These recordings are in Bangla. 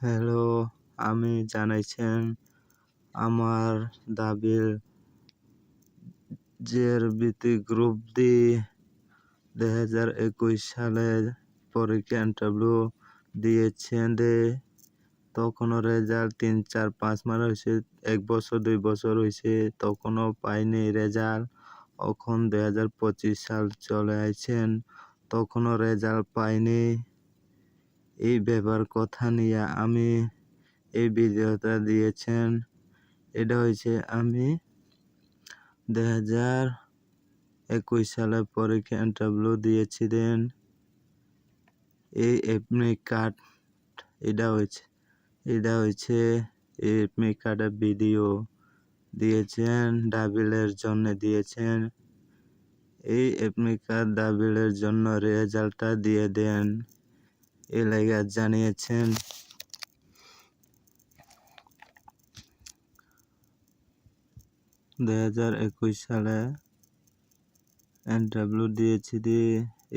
হ্যালো, আমি জানাইছেন আমার দাবির জের ভিত্তি গ্রুপ ডি হাজার একুশ সালে পরীক্ষা দিয়েছেন দে তখনও রেজাল্ট তিন, চার, পাঁচ মাস হয়েছে, এক বছর, দুই বছর হয়েছে, তখনও পাইনি রেজাল্ট। এখন দুই হাজার পঁচিশ সাল চলে আইছেন, তখনও রেজাল্ট পাইনি। এই ব্যাপার কথা নিয়ে আমি এই ভিডিওটা দিয়েছেন। এটা হয়েছে আমি দু হাজার একুশ সালে পরীক্ষা ইন্টারভিউ দিয়েছিলেন এই এডমিট কার্ড এটা হয়েছে এটা হয়েছে এই এডমিট কার্ডের ভিডিও দিয়েছেন ডাবিলের জন্য দিয়েছেন। এই এডমিট কার্ড ডাবিলের জন্য রেজাল্টটা দিয়ে দেন। এই লেগে জানিয়েছেন। দুই হাজার একুশ সালে ইন্টারভিউ দিয়েছি দিয়ে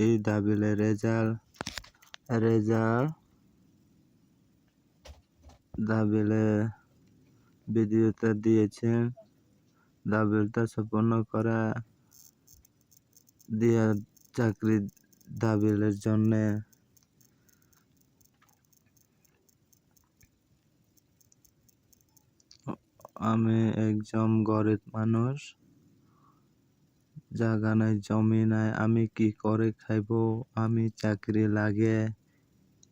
এই দাবিলে রেজাল্ট রেজাল্ট দাবিলে ভিডিওটা দিয়েছেন। দাবিলটা সম্পন্ন করা দিয়া চাকরি দাবিলের জন্যে আমি একজন গরিব মানুষ। জায়গা নাই জমি নাই আমি কি করে খাইব? আমি চাকরি লাগে।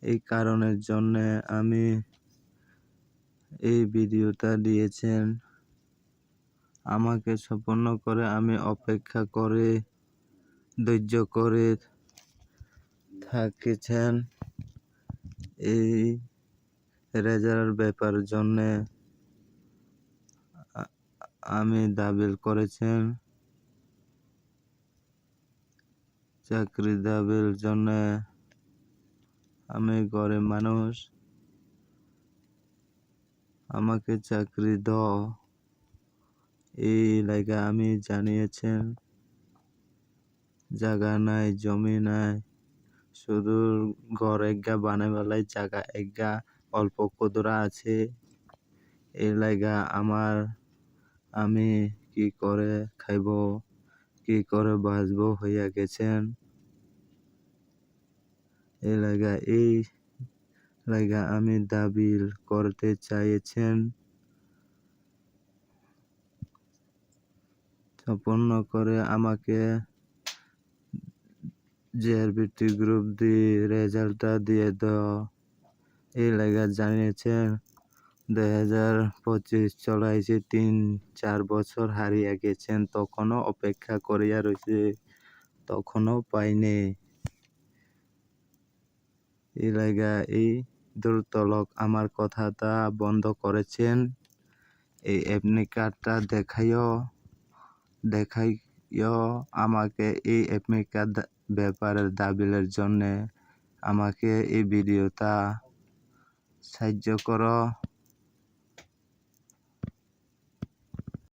এই কারণের জন্য আমি এই ভিডিওটা দিয়েছেন। আমাকে সম্পন্ন করে আমি অপেক্ষা করে, ধৈর্য করে থাকেছেন। এই রেজাল্ট ব্যাপার জন্যে আমি দাবিল করেছেন। চাকরি দাবির জন্য আমি গরিব মানুষ। আমাকে চাকরি দাও। এই লাইগা আমি জানিয়েছেন। জায়গা নাই, জমি নাই। শুধু ঘর একগা বানাবেলায় জায়গা একগা অল্প ক্ষুদ্রা আছে। এই লাইগা আমার আমি কি করে খাইব? কি করে বাঁচব হইয়া গেছেন? এই লাগা এই লাগা আমি দাবি করতে চাইছেন। সম্পন্ন করে আমাকে জেআরবিটি গ্রুপ দিয়ে রেজাল্টটা দিয়ে দাও। এই লাগা জানিয়েছেন দুই হাজার পঁচিশ চলাইছে, তিন, চার বছর হারিয়ে গেছেন, তখনও অপেক্ষা করিয়া রয়েছে তখনও পাইনি। এই লাগা এই দুর্তলক আমার কথাটা বন্ধ করেছেন। এই এমনি কার্ডটা দেখাইও দেখাইও আমাকে এই এমনি কার্ড ব্যাপারের দাবিলের জন্যে। আমাকে এই ভিডিওটা সাহায্য করো।